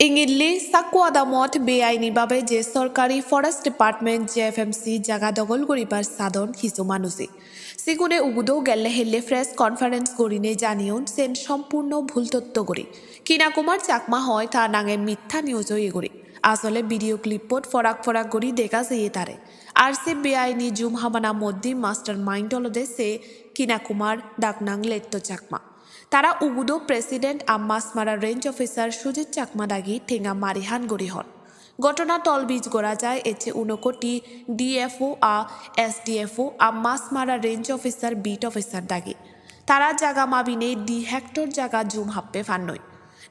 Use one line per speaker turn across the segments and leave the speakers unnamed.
ইংিল্লি সাকুয়াদামত বেআইনিভাবে যে সরকারি forest department J F M C জাগা দখল করিবার সাধন কিছু মানুষে। সিগুনে উগুদো গেলে হেললে প্রেস কনফারেন্স করিনে জানিয়ন সেন সম্পূর্ণ ভুল তথ্য করি। কিনা কুমার চাকমা হয় তা নাঙে মিথ্যা নিউজ হয়ে করি। আসলে ভিডিও ক্লিপত ফরাক ফরাক করি দেখা যেয়ে তারে। আর সে বেআইনি জুম হামানা মধ্যে মাস্টার মাইন্ড অলদে সে কিনা কুমার ডাকনাং লেট্ট চাকমা। তারা উগুদো প্রেসিডেন্ট আম্মাসমারা রেঞ্জ অফিসার সুজিত চাকমা দাগি ঠেঙা মারিহান গড়ি হন। ঘটনা তলবিজ গড়া যায়। এছে উনকোটি ডিএফও আ এসডিএফও আম্মাসমারা রেঞ্জ অফিসার, বিট অফিসার দাগি। তারা জাগা মাবিনে ডি হেক্টর জাগা জুম হাপ্পে ফান্নই।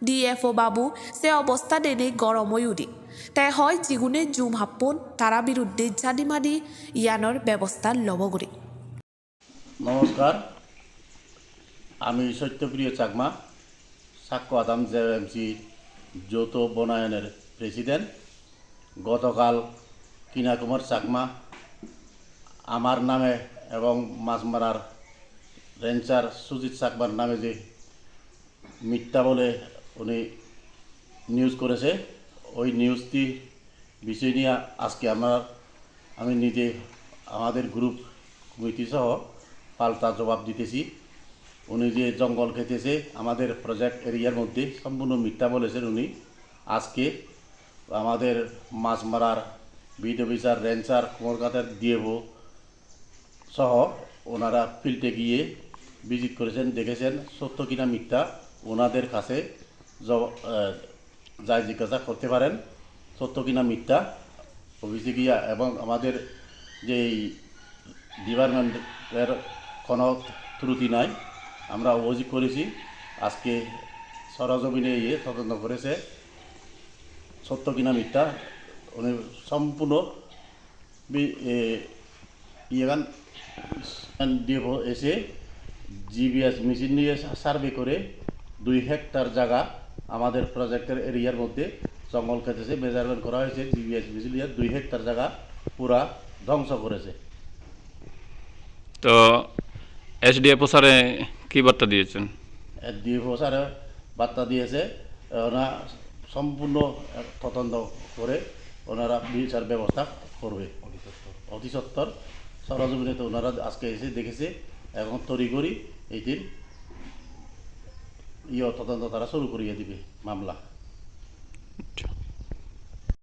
ডিএফও বাবু সে অবস্থা দেনে গরমই উদি তাই হয় জিগুনে জুম হাপ্পন, তারা বিরুদ্ধে জাদিমাদি ইয়ানোর ব্যবস্থা লবগরি
নমস্কার। আমি সত্যপ্রিয় চাকমা, সাক্ষ্য আদাম জেএমসি যৌথ বনায়নের প্রেসিডেন্ট। গতকাল কিনা কুমার চাকমা, আমার নামে এবং মাছমারার রেঞ্চার সুজিত চাকমার নামে যে মিথ্যা বলে উনি নিউজ করেছে, ওই নিউজটি বিষয় নিয়ে আজকে আমার আমি নিজে আমাদের গ্রুপ কমিটি সহ পাল্টা জবাব দিতেছি। উনি যে জঙ্গল খেতেছে, আমাদের প্রজেক্ট এরিয়ার মধ্যে সম্পূর্ণ মিথ্যা বলেছেন উনি। আজকে আমাদের মাছ মারার বিড অফিসার রেঞ্চার কলকাতার ডিএফও সহ ওনারা ফিল্ডে গিয়ে ভিজিট করেছেন, দেখেছেন, সত্য কিনা মিথ্যা ওনাদের কাছে যায় জিজ্ঞাসা করতে পারেন, সত্য কিনা মিথ্যা। অফিসে গিয়া এবং আমাদের যে ডিপার্টমেন্টের কোনো ত্রুটি নাই, আমরা অভিযোগ করেছি, আজকে সরজমিনে ইয়ে তদন্ত করেছে। সত্য কিনা মিথ্যা উনি সম্পূর্ণ বি- এ, ইয়েগান ডিএফ এসে জিবিএস মেশিন নিয়ে সার্ভে করে দুই হেক্টর জায়গা আমাদের প্রজেক্টের এরিয়ার মধ্যে জঙ্গল কেটেছে মেজারমেন্ট করা হয়েছে জিবিএস মেশিন নিয়ে দুই হেক্টর জায়গা পুরা ধ্বংস করেছে।
তো এসডিএফ স্যারে কি বার্তা দিয়েছেন?
ডিএফও স্যার বার্তা দিয়েছে ওরা সম্পূর্ণ তদন্ত করে ওনারা বিচার ব্যবস্থা করবে। অধিসত্তর সরজমিনে তো ওনারা আজকে এসে দেখেছে এবং তড়িঘড়ি এই দিন ইয়ে তদন্ত তারা শুরু করিয়ে দিবে মামলা।